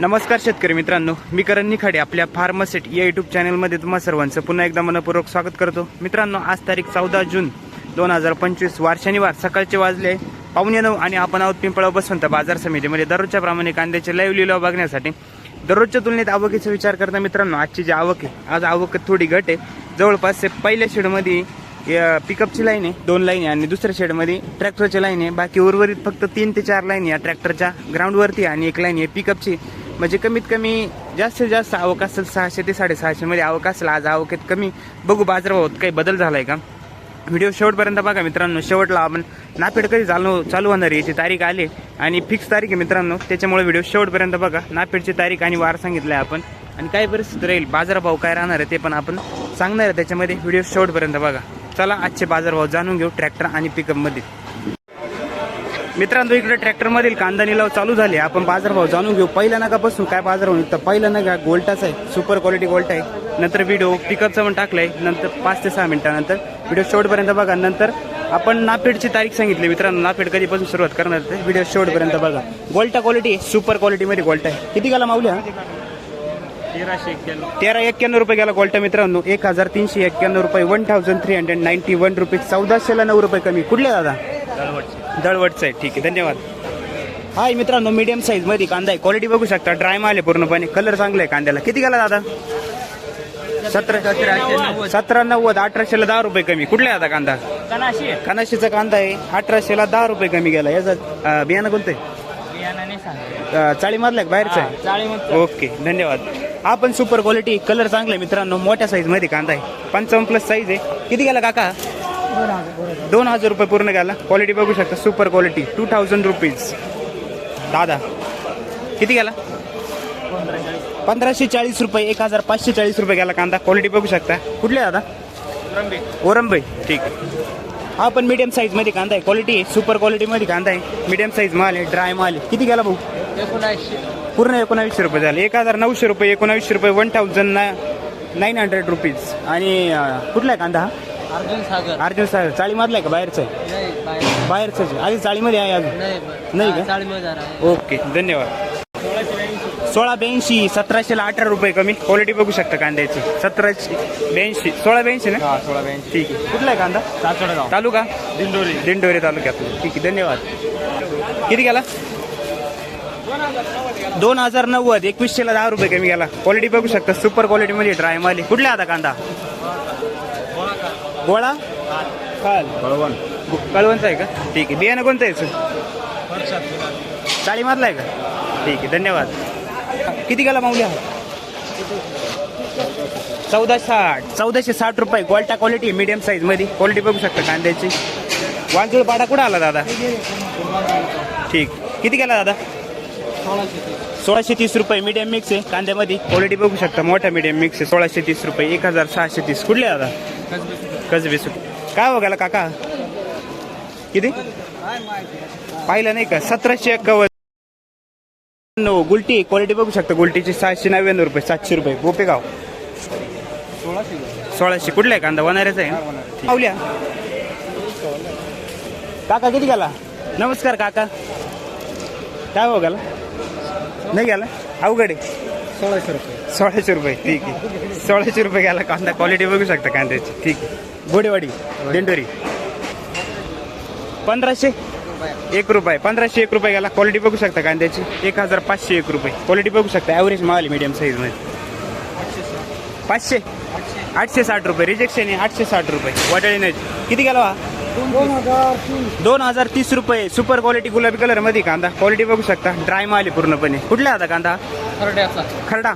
नमस्कार शेतकरी मित्रांनो मी करण निखाडे आपल्या फार्मसेट या युट्यूब चॅनलमध्ये तुम्हा सर्वांचं पुन्हा एकदा मनपूर्वक स्वागत करतो. मित्रांनो आज तारीख चौदा जून दोन हजार पंचवीस वार शनिवार सकाळचे वाजले पावणे नऊ आणि आपण आहोत पिंपळा बसवंत बाजार समितीमध्ये. दररोजच्या प्रमाणे कांद्याचे लाईव्ह लिलाव बघण्यासाठी दररोजच्या तुलनेत आवकीचा विचार करता मित्रांनो आजची जी आवक आहे आज आवक थोडी घट आहे. जवळपास पहिल्या शेडमध्ये पिकअपची लाईन आहे दोन लाईन आहे आणि दुसऱ्या शेडमध्ये ट्रॅक्टरची लाईन आहे. बाकी उर्वरित फक्त तीन ते चार लाईन या ट्रॅक्टरच्या ग्राउंडवरती आणि एक लाईन आहे पिकअपची म्हणजे कमीत कमी जास्तीत जास्त आवक असेल सहाशे ते साडेसहाशे मध्ये आवक असेल आज आवकेत कमी. बघू बाजारभावात काही बदल झालाय का? व्हिडिओ शेवटपर्यंत बघा मित्रांनो. शेवटला आपण नापेड कधी चालू चालू होणार आहे याची तारीख आली आणि फिक्स तारीख आहे मित्रांनो. त्याच्यामुळे व्हिडिओ शेवटपर्यंत बघा. नापेडची तारीख आणि वार सांगितलं आहे आपण. आणि काय परिस्थिती राहील? बाजारभाव काय राहणार आहे ते पण आपण सांगणार आहे. त्याच्यामध्ये व्हिडिओ शेवटपर्यंत बघा. चला आजचे बाजारभाव जाणून घेऊ ट्रॅक्टर आणि पिकअपमध्ये मित्रांनो इकडे ट्रॅक्टर मधील कांदा निलाव चालू झाले. आपण बाजारभाव जाणून घेऊ. पहिल्या नगापासून काय बाजारभाव निघतं पहिला नगा गोल्टाच आहे. सुपर क्वालिटी गोल्ट आहे. नंतर व्हिडिओ पिकअपचा पण टाकलाय. नंतर पाच ते सहा मिनिटानंतर व्हिडिओ शेवटपर्यंत बघा. नंतर आपण नापेडची तारीख सांगितली मित्रांनो. नापेड कधीपासून सुरुवात करणार ते व्हिडिओ शेवटपर्यंत बघा. गोल्टा क्वालिटी सुपर क्वालिटीमध्ये गोल्ट आहे. किती गेला माऊल्या तेराशे एक्क्याण्णव तेरा एक्क्याण्णव रुपये गेला गोल्टा मित्रांनो. एक हजार तीनशे एक्क्याण्णव रुपये one thousand three hundred ninety one rupees चौदाशेला नऊ रुपये कमी. कुठले दादा? दळवटचं आहे. ठीक आहे धन्यवाद. हाय मित्रांनो मीडियम साईजमध्ये कांदा आहे. क्वालिटी बघू शकता. ड्राय माल आहे पूर्णपणे. कलर चांगला आहे कांद्याला. किती गेला दादा? सतरा सतरा नव्वद अठराशेला दहा रुपये कमी. कुठले दादा कांदा? कनाशी आहे. कनाशीचा कांदा आहे. अठराशेला दहा रुपये कमी गेला. याचा बियाणं कोणतं? आहे बियाणाने सांग चाळी मधला आहे का बाहेरचं आहे ओके धन्यवाद. हा पण सुपर क्वालिटी कलर चांगला आहे मित्रांनो. मोठ्या साईजमध्ये कांदा आहे. पंचावन्न प्लस साईज आहे. किती गेला काका? दोन हजार रुपये पूर्ण गेला क्वालिटी बघू शकता super quality two thousand rupees दादा किती गेला पंधराशे चाळीस रुपये एक हजार पाचशे चाळीस रुपये गेला कांदा. क्वालिटी बघू शकता. कुठले दादा? ओरंबई ठीक आहे. हा पण मीडियम साईजमध्ये कांदा आहे. क्वालिटी आहे सुपर क्वालिटी मध्ये कांदा आहे. मीडियम साईज माल आहे ड्राय माल आहे. किती गेला भाऊ? एकोणऐंशी. पूर्ण एकोणावीसशे रुपये झाले. एक हजार नऊशे रुपये एकोणावीसशे रुपये one thousand nine hundred rupees आणि कुठला आहे कांदा हा? अर्जुन सागर. अर्जुन साहेब चाळीमधला आहे का बाहेरचा? आहे नाही बाहेर. बाहेरचं आहे. आधी चाळीमध्ये आहे अजून? नाही नाही का? चाळी मध्ये आहे. ओके धन्यवाद. सोळा ब्याऐंशी सतराशेला अठरा रुपये कमी. क्वालिटी बघू शकता कांद्याची. सतराशे ब्याऐंशी. सोळा ब्याऐंशी ना? हा सोळा ब्याऐंशी. ठीक आहे. कुठला आहे कांदा? सासवडगाव तालुका? दिंडोरी. दिंडोरी तालुक्यात. ठीक आहे धन्यवाद. किती गेला? दोन हजार नव्वद एकवीसशेला दहा रुपये कमी गेला. क्वालिटी बघू शकता. सुपर क्वालिटी मध्ये ड्राय माली कुठला आता कांदा? गोळा? खाल. बळवण कळवणचा आहे का? ठीक आहे. बियाणं कोणतं आहे याचं? चाळीमधला आहे का? ठीक आहे धन्यवाद. किती गेला माऊली हा? चौदा साठ. चौदाशे साठ रुपये. गोल्टा क्वालिटी मीडियम साईजमध्ये. क्वालिटी बघू शकता कांद्याची. वांजूळ पाडा कुठं आला दादा? ठीक. किती गेला दादा? सोळाशे तीस रुपये. मीडियम मिक्स आहे कांद्यामध्ये. क्वालिटी बघू शकता. मोठा मीडियम मिक्स आहे. सोळाशे तीस रुपये. एक हजार सहाशे तीस. कुठले दादा? कसबे सुट काय हो गेला काका? किती? पाहिलं नाही का? सतराशे एक्कावन्न. गुलटी क्वालिटी बघू शकता. गुलटीची सहाशे नव्याण्णव रुपये सातशे रुपये. गोपेगाव सोळाशे. कुठला आहे कांदा? वनाऱ्याचा आहे? पावल्या काका किती गेला? नमस्कार काका. काय हो गेला? नाही गेला? अवघड आहे. सोळाशे रुपये. सोळाशे रुपये. ठीक आहे. सोळाशे रुपये गेला कांदा. क्वालिटी बघू शकता कांद्याची. ठीक आहे. घोडेवाडी दिंडोरी. पंधराशे? एक रुपये पंधराशे एक रुपये गेला क्वालिटी बघू शकता कांद्याची एक हजार पाचशे एक रुपये. क्वालिटी बघू शकता ॲव्हरेज माल मीडियम साईजमध्ये पाचशे? आठशे साठ रुपये. रिजेक्शन आहे आठशे साठ रुपये. वाटाळी नाही. किती गेला हा? दोन हजार तीस रुपये. सुपर क्वालिटी गुलाबी कलरमध्ये कांदा. क्वालिटी बघू शकता. ड्राय माल पूर्णपणे. कुठला आता कांदा? खरडा?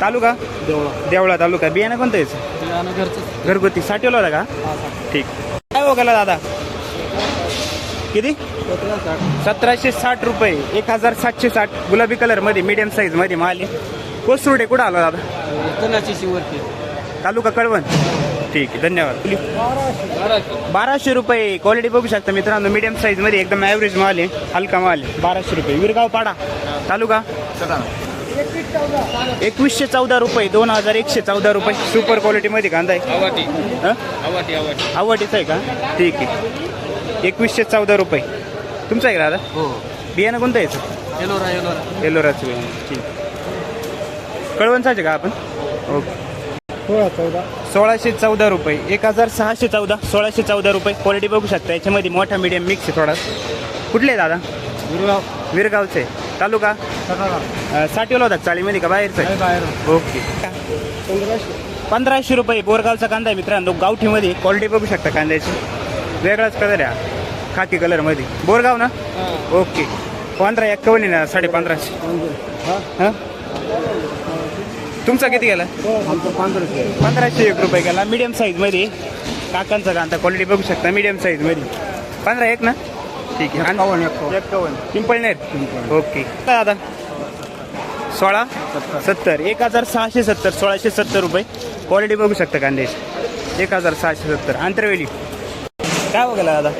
तालुका? देवळा. देवळा तालुका. बियाणं कोणतं याचं? घरचं घरगुती. साठवला होता का? ठीक. काय हो गेला दादा? किती? सतराशे साठ रुपये. एक हजार सातशे साठ. गुलाबी कलरमध्ये मीडियम साईजमध्ये माल आहे. कोसरुडे कुठं आला दादा? शिवरती. तालुका कळवण. ठीक आहे धन्यवाद. बाराशे. रुपये. क्वालिटी बघू शकता मित्रांनो. मीडियम साईजमध्ये एकदम ॲव्हरेज माल आहे. हलका माल आहे. बाराशे रुपये. विरगाव पाडा. तालुका? एकवीसशे चौदा रुपये दोन हजार एकशे चौदा रुपये. सुपर क्वालिटी मध्ये कांदा आहे. आवाटी. हं? आवाटी आवाटी. आवडीचं आहे का? ठीक आहे. एकवीसशे चौदा रुपये. तुमचं आहे का दादा? हो. बियाणं कोणतं यायचं एलोरा एलोरा. एलोराचं बियाणं. ठीक कळवणचाचे का आपण? ओके. सोळा चौदा. सोळाशे चौदा रुपये. एक हजार सहाशे चौदा सोळाशे चौदा रुपये. क्वालिटी बघू शकता. याच्यामध्ये मोठा मीडियम मिक्स आहे थोडा. कुठले आहे दादा? गुरुगाव विरगावचे. तालुका? सतरा. अं, साठीवाला होता चाळीमध्ये का बाहेरचं? ओके. पंधराशे रुपये बोरगावचा कांदा आहे मित्रांनो गावठीमध्ये. क्वालिटी बघू शकता कांद्याची. वेगळाच कलर आहे. खाकी कलरमध्ये बोरगाव ना? ओके. पंधरा एक्कावन्न ना साडे पंधराशे हा? तुमचा किती गेला? पंधराशे. एक रुपये गेला. मीडियम साईजमध्ये काकांचा कांदा क्वालिटी बघू शकता मीडियम साईजमध्ये पंधरा एक ना? ठीक आहे. एक्कावन्न, एक्कावन्न. एक्कावन्न पिंपळनेर? ओके. काय दादा? सोळा? सत्तर. एक हजार सहाशे सत्तर. सोळाशे सत्तर रुपये. क्वालिटी बघू शकता कांद्याची एक हजार सहाशे सत्तर. आंतरवेली. काय बघायला दादा?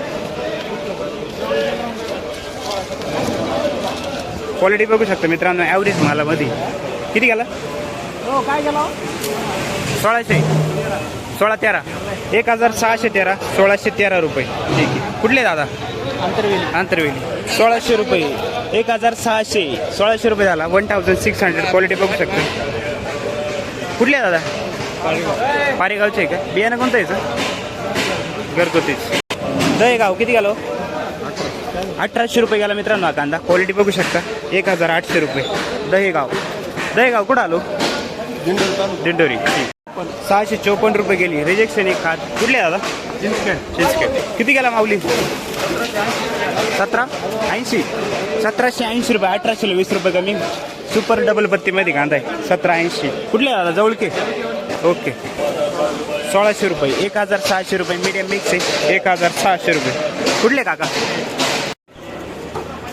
क्वालिटी बघू शकता मित्रांनो ॲव्हरेज मालामध्ये. किती गेला? हो काय गेला सोळाशे. सोळा तेरा. एक हजार सहाशे तेरा सोळाशे तेरा रुपये. ठीक आहे. कुठले दादा? आंतरवेली. आंतरवेली. सोळाशे रुपये. एक हजार सहाशे. सोळाशे रुपये झाला. One thousand six hundred quality बघू शकतो. कुठले दादा? पारेगावचे आहे का? बियाणं कोणतं याचं घरगुतीच. दहेगाव किती गेलो? अठराशे रुपये गेला मित्रांनो हा कांदा. क्वालिटी बघू शकता. एक हजार आठशे रुपये. दहेगाव. दहेगाव कुठं आलो? दिंडोरी सहाशे चौपन्न रुपये गेली. रिजेक्शन एक खात. कुठले दादा? चिंचखेड किती गेला माऊली? सतरा? ऐंशी? सतराशे ऐंशी रुपये अठराशेला वीस रुपये कमी. सुपर डबल पत्तीमध्ये कांदा आहे. सतरा ऐंशी. कुठले दादा? जवळके ओके. सोळाशे रुपये. एक हजार सहाशे रुपये मीडियम मिक्स आहे. एक हजार सहाशे रुपये. कुठले काका?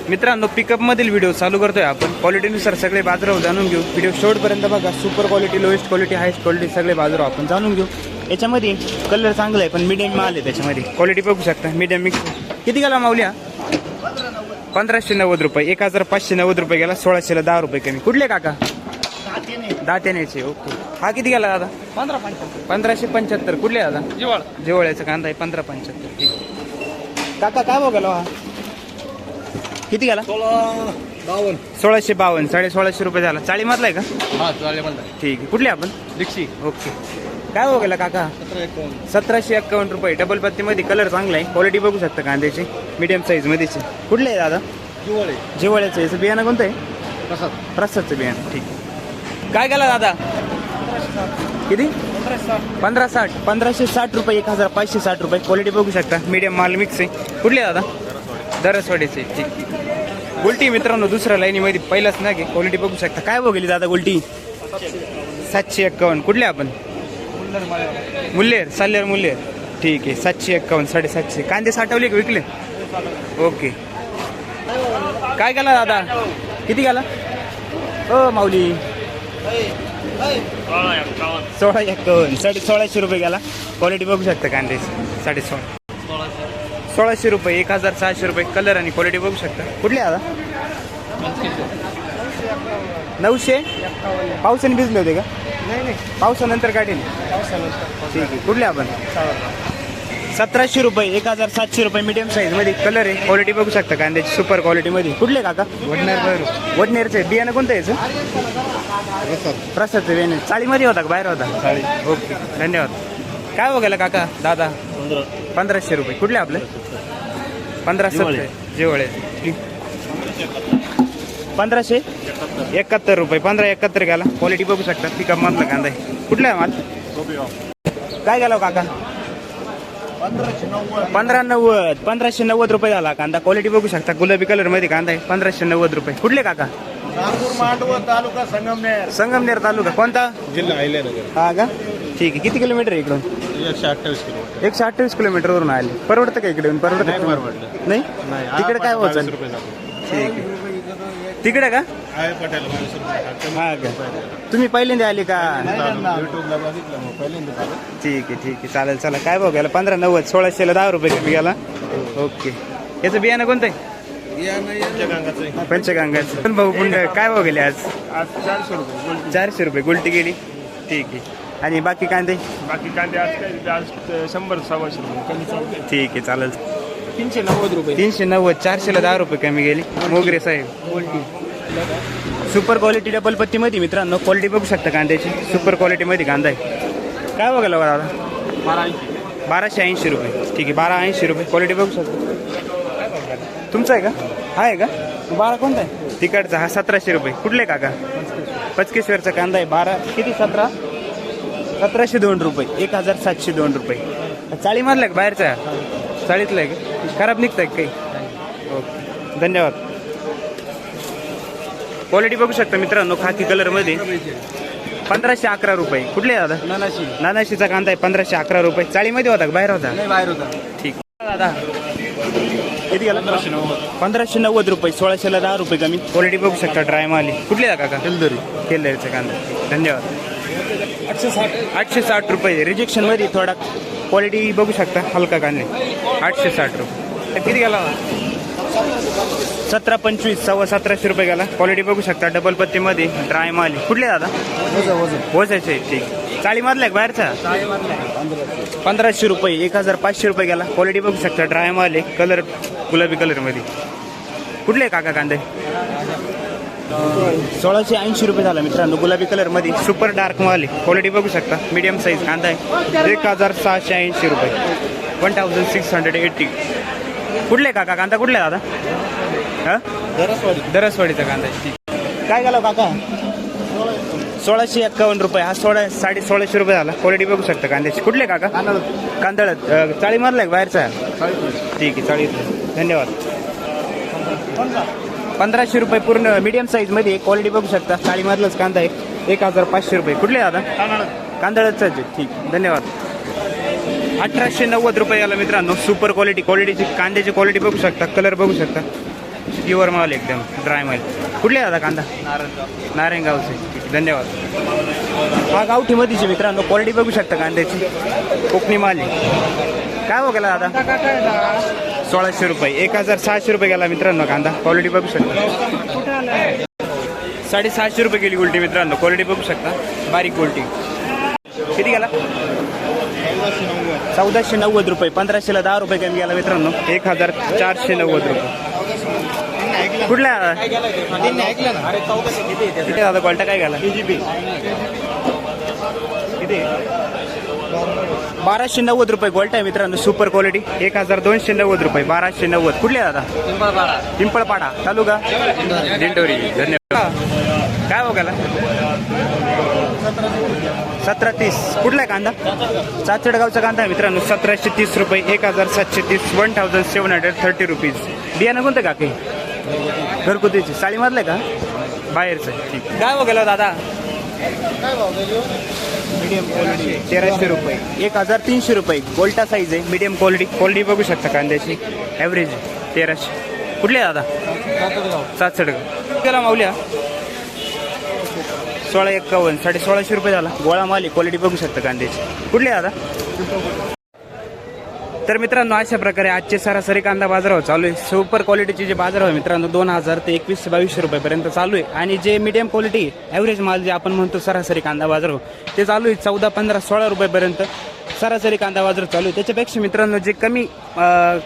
मित्रांनो पिकअपमधील व्हिडिओ चालू करतोय आपण. क्वालिटीनुसार सगळे बाजारावर जाणून घेऊ. व्हिडिओ शेवटपर्यंत बघा. Super quality lowest quality highest quality सगळे बाजारावर आपण जाणून घेऊ. याच्यामध्ये कलर चांगला आहे पण मीडियम माल आहे त्याच्यामध्ये. क्वालिटी बघू शकता. मीडियम मिक्स किती गेला माऊल्या पंधराशे नव्वद रुपये. एक हजार पाचशे नव्वद रुपये गेला सोळाशेला दहा रुपये कमी. कुठले काका? दात्यानेचे ओके. हा किती गेला दादा? पंधरा पंच्याहत्तर पंधराशे पंच्याहत्तर. कुठले दादा? जिवाळ जिवळ्याचा कांदा आहे पंधरा पंच्याहत्तर. ठीक. काका काय बघायला हा? किती गेला? सोळा बावन्न सोळाशे बावन्न साडे सोळाशे रुपये झाला. चाळीमधला आहे का? हा चालेल म्हणता ठीक. आहे कुठले आपण? रिक्षी ओके. काय हो गेला काका? सतराशे एक्कावन्न रुपये. डबल पत्तीमध्ये कलर चांगला आहे. क्वालिटी बघू शकता कांद्याची. मीडियम साईजमध्येचे कुठले आहे दादा? जिवळे. जिवळ्याचं. याचं बियाणं कोणतं आहे? प्रसाद. प्रसादचं बियाणं. ठीक काय गेला दादा? किती? पंधरा साठ पंधराशे साठ रुपये एक हजार पाचशे साठ रुपये. क्वालिटी बघू शकता. मीडियम माल मिक्स आहे. कुठले दादा? दरसवाडीचे. ठीक गुलटी मित्रांनो दुसऱ्या लाईनीमध्ये पहिलाच ना घे क्वालिटी बघू शकता. काय बघितली दादा गुलटी सातशे एक्कावन्न कुठले आपण? मुल्लेर साल्लेर मुल्लेर. ठीक आहे सातशे एक्कावन्न साडेसातशे. कांदे साठवले का विकले? ओके. काय केला दादा? किती गेला हो माऊली. सोळा एक्कावन्न साडे सोळाशे रुपये गेला क्वालिटी बघू शकता कांद्याची साडे सोळा. सोळाशे रुपये एक हजार सहाशे रुपये कलर आणि क्वालिटी बघू शकता. कुठले दादा? नऊशे. पावसाने भिजले होते का? नाही नाही. पावसानंतर काढेल. ठीक आहे. कुठले आपण? सतराशे रुपये एक हजार सातशे रुपये मीडियम साईजमध्ये. कलर आहे. क्वालिटी बघू शकता कांद्याची सुपर क्वालिटी मध्ये. कुठले काका? वडनेर वडनेरचं. आहे बियाणं कोणतं याचं प्रसाद. प्रसादचं बियाणं. चाळीमध्ये होता का? बाहेर होता? चाळी. ओके धन्यवाद. काय बघायला काका? दादा? पंधरा. पंधराशे रुपये. कुठले आपले? पंधरा जिवळे. जिवळे. पंधराशे? एकाहत्तर रुपये. पंधरा एकाहत्तर गेला क्वालिटी बघू शकता. पिकअप मधला कांदा आहे. कुठला आहे माल? काय गेला हो काका? पंधरा नव्वद. पंधराशे नव्वद रुपये झाला कांदा. क्वालिटी बघू शकता. गुलाबी कलरमध्ये कांदा आहे. पंधराशे नव्वद रुपये. कुठले काका? तालुका संगमनेर. संगमनेर तालुका. कोणता? जिल्हा हा का? ठीक आहे. किती किलोमीटर आहे इकडून? एकशे अठ्ठावीस किलोमीटर. एकशे अठ्ठावीस किलोमीटर वरून आले. परवडतं का इकडे परवडतं नाही तिकडे काय होत ठीक आहे. तिकडे का? आहे पटेल हा का? तुम्ही पहिल्यांदा आले का? ठीक आहे ठीक आहे. चालेल चला काय भाऊ गेला? पंधरा नव्वद सोळाशेला दहा रुपये कमी गेला? ओके. याचं बियाणं कोणतं आहे? पंचगंगाचं पण भाऊ पुंड काय भाऊ गेले आज? आज चारशे रुपये. चारशे रुपये गुलटी गेली? ठीक आहे. आणि बाकी कांदे? बाकी कांदे आज काय? आज शंभर सव्वाशे रुपये. कमी चालते ठीक आहे चालेल. तीनशे नव्वद रुपये. तीनशे नव्वद चारशेला दहा रुपये कमी गेली. मोगरे साहेब. सुपर क्वालिटी डबल पत्तीमध्ये मित्रांनो क्वालिटी बघू शकता कांद्याची. सुपर क्वालिटीमध्ये कांदा आहे. काय बघायला बारा ऐंशी बाराशे ऐंशी रुपये. ठीक आहे बारा ऐंशी रुपये. क्वालिटी बघू शकता. तुमचा आहे का? हा आहे का? बारा कोणता आहे? तिकडचा हा सतराशे रुपये. कुठले काका? पचकेश्वरचा कांदा आहे. बारा किती? सतरा? सतराशे दोन रुपये. एक हजार सातशे दोन रुपये. चाळी मारला का बाहेरचा? चाळीतला आहे का? खराब निघतं का काही? ओके. धन्यवाद. क्वालिटी बघू शकता मित्रांनो खाकी कलरमध्ये पंधराशे अकरा रुपये. कुठले दादा? नानाशी. नानाशीचा कांदा आहे पंधराशे अकरा रुपये. चाळीमध्ये होता का? बाहेर होता? नाही बाहेर होता. ठीक. दादा किती गेला? पंधराशे नव्वद. पंधराशे नव्वद रुपये सोळाशेला दहा रुपये कमी. क्वालिटी बघू शकता ड्राय माली. कुठले आहे काका? केलदरी केलदरीचा कांदा. धन्यवाद. आठशे साठ. आठशे साठ रुपये. रिजेक्शनमध्ये थोडा क्वालिटी बघू शकता हलका कांदे आठशे साठ रुपये. किती गेला सतरा पंचवीस सव्वा सतराशे रुपये गेला. क्वालिटी बघू शकता डबल पत्तीमध्ये ड्राय माल आहे. कुठले दादा? वजन वजन. पोचायचे ठीक. चाळी मारला का बाहेरचा? पंधराशे रुपये एक हजार पाचशे रुपये गेला. क्वालिटी बघू शकता ड्राय माल आहे. कलर गुलाबी कलरमध्ये कुठले आहे काका कांदे? सोळाशे ऐंशी रुपये झाला मित्रांनो गुलाबी कलरमध्ये सुपर डार्क माल आहे. क्वालिटी बघू शकता. मीडियम साईज कांदा आहे. एक हजार सहाशे ऐंशी रुपये. One thousand six hundred eighty कुठले काका? कांदा कुठले दादा? हां? दरसवाडी. दरसवाडीचा कांदा ठीक. काय गेलो काका? सोळाशे एक्कावन्न रुपये. हा सोळा साडे सोळाशे रुपये झाला. क्वालिटी बघू शकता कांद्याची. कुठले काका? कांदळत अं, चाळी मारलाय बाहेरचा? ठीक आहे चाळीस धन्यवाद. पंधराशे रुपये पूर्ण मीडियम साईजमध्ये क्वालिटी बघू शकता. चाळी मारलाच कांदा आहे. एक हजार पाचशे रुपये. कुठले दादा? कांदळच ठीक. धन्यवाद. अठराशे नव्वद रुपये मित्रांनो. सुपर क्वालिटी क्वालिटीची कांद्याची क्वालिटी बघू शकता कलर बघू शकता. प्युअर माल एकदम ड्राय माल. कुठले दादा कांदा? नारायणगावचे. ठीक धन्यवाद. हा गावठी मधीची मित्रांनो क्वालिटी बघू शकता कांद्याची. कोकणी माल आहे. काय हो गेला दादा? सोळाशे रुपये. एक हजार सहाशे रुपये गेला मित्रांनो कांदा. क्वालिटी बघू शकता. साडेसहाशे रुपये गेली उलटी मित्रांनो. क्वालिटी बघू शकता. बारीक उलटी. किती गेला? चौदाशे नव्वद रुपये पंधराशेला दहा रुपये कमी गेला मित्रांनो. एक हजार चारशे नव्वद रुपये. कुठल्या? किती दादा क्वालिटी काय गेला किती बाराशे नव्वद रुपये गोल्ट आहे मित्रांनो सुपर क्वालिटी एक हजार दोनशे नव्वद रुपये बाराशे नव्वद. कुठले दादा? पिंपळपाडा. तालुका? दिंडोरी. धन्यवाद. काय हो गेला सतरा तीस. कुठला आहे कांदा? चाचडगावचा कांदा आहे मित्रांनो. सतराशे तीस रुपये एक हजार सातशे तीस one thousand seven hundred thirty rupees. बियाणं कोणतं का काही घरगुतीची साडी मारले का? बाहेरचं. ठीक. काय हो गेला दादा? मीडियम क्वालिटी तेराशे रुपये. एक हजार तीनशे रुपये. गोल्टा साईज आहे. मीडियम क्वालिटी क्वालिटी बघू शकता कांद्याची. ॲव्हरेज तेराशे. कुठले दादा? सातसडगाव गेला माऊल्या? सोळा एक्कावन्न साडे सोळाशे रुपये झाला. गोळा माल आहे क्वालिटी बघू शकता कांद्याची. कुठले दादा तर मित्रांनो अशा प्रकारे आजचे सरासरी कांदा बाजारभाव चालू आहे. सुपर क्वालिटीचे जे बाजारभाव आहे मित्रांनो दोन हजार ते एकवीसशे बावीसशे रुपयेपर्यंत चालू आहे. आणि जे मीडियम क्वालिटी ॲव्हरेज माल जे आपण म्हणतो सरासरी कांदा बाजारभाव ते चालू आहे चौदा पंधरा सोळा रुपयेपर्यंत. सरासरी कांदा बाजार चालू आहे. त्याच्यापेक्षा मित्रांनो जे कमी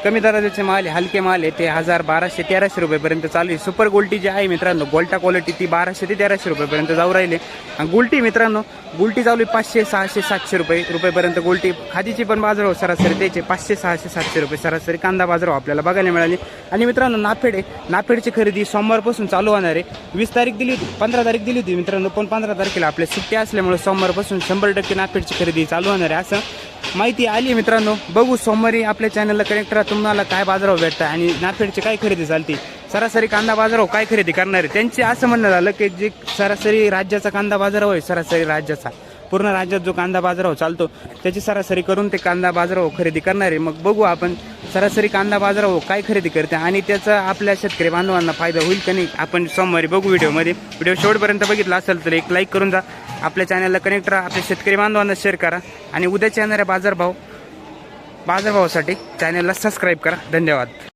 कमी दराचे माल आहे हलके माल आहे ते हजार बाराशे तेराशे रुपयेपर्यंत चालू आहे. सुपर गोल्टी जी आहे मित्रांनो गोल्टा क्वालिटी ती बाराशे ते तेराशे रुपयेपर्यंत जाऊ राहिले. आणि गुलटी मित्रांनो गुलटी चालू आहे पाचशे सहाशे सातशे रुपये रुपयेपर्यंत गुलटी खादीची पण बाजार हो सरासरी त्याचे पाचशे सहाशे सातशे रुपये सरासरी कांदा बाजार हो आपल्याला बघायला मिळाली. आणि मित्रांनो नाफेड आहे. नाफेडची खरेदी सोमवारपासून चालू होणार आहे. वीस तारीख दिली होती पंधरा तारीख दिली होती मित्रांनो पण पंधरा तारखेला आपल्या सुट्टी असल्यामुळे सोमवारपासून शंभर टक्के नाफेडची खरेदी चालू होणार आहे. असं माहिती आली मित्रांनो. बघू सोमवारी आपल्या चॅनलला कनेक्ट राहा तुम्हाला काय बाजारावर भेटतं आणि नाफेडची काय खरेदी चालते सरासरी कांदा बाजारावर काय खरेदी करणार आहे? त्यांचे असं म्हणणं झालं की जे सरासरी राज्याचा कांदा बाजारावर आहे सरासरी राज्याचा. पूर्ण राज्यात जो कांदा बाजारावर चालतो त्याची सरासरी करून ते कांदा बाजारावर खरेदी करणार. आहे मग बघू आपण सरासरी कांदा बाजारावर काय खरेदी करते आणि त्याचा आपल्या शेतकरी बांधवांना फायदा होईल का नाही आपण सोमवारी बघू व्हिडिओमध्ये. व्हिडिओ शेवटपर्यंत बघितला असेल तर एक लाईक करून जा. आपल्या चॅनलला कनेक्ट राहा आपल्या शेतकरी बांधवांना शेअर करा आणि उद्याच्या येणाऱ्या बाजारभाव बाजारभावासाठी चॅनलला सबस्क्राईब करा. धन्यवाद.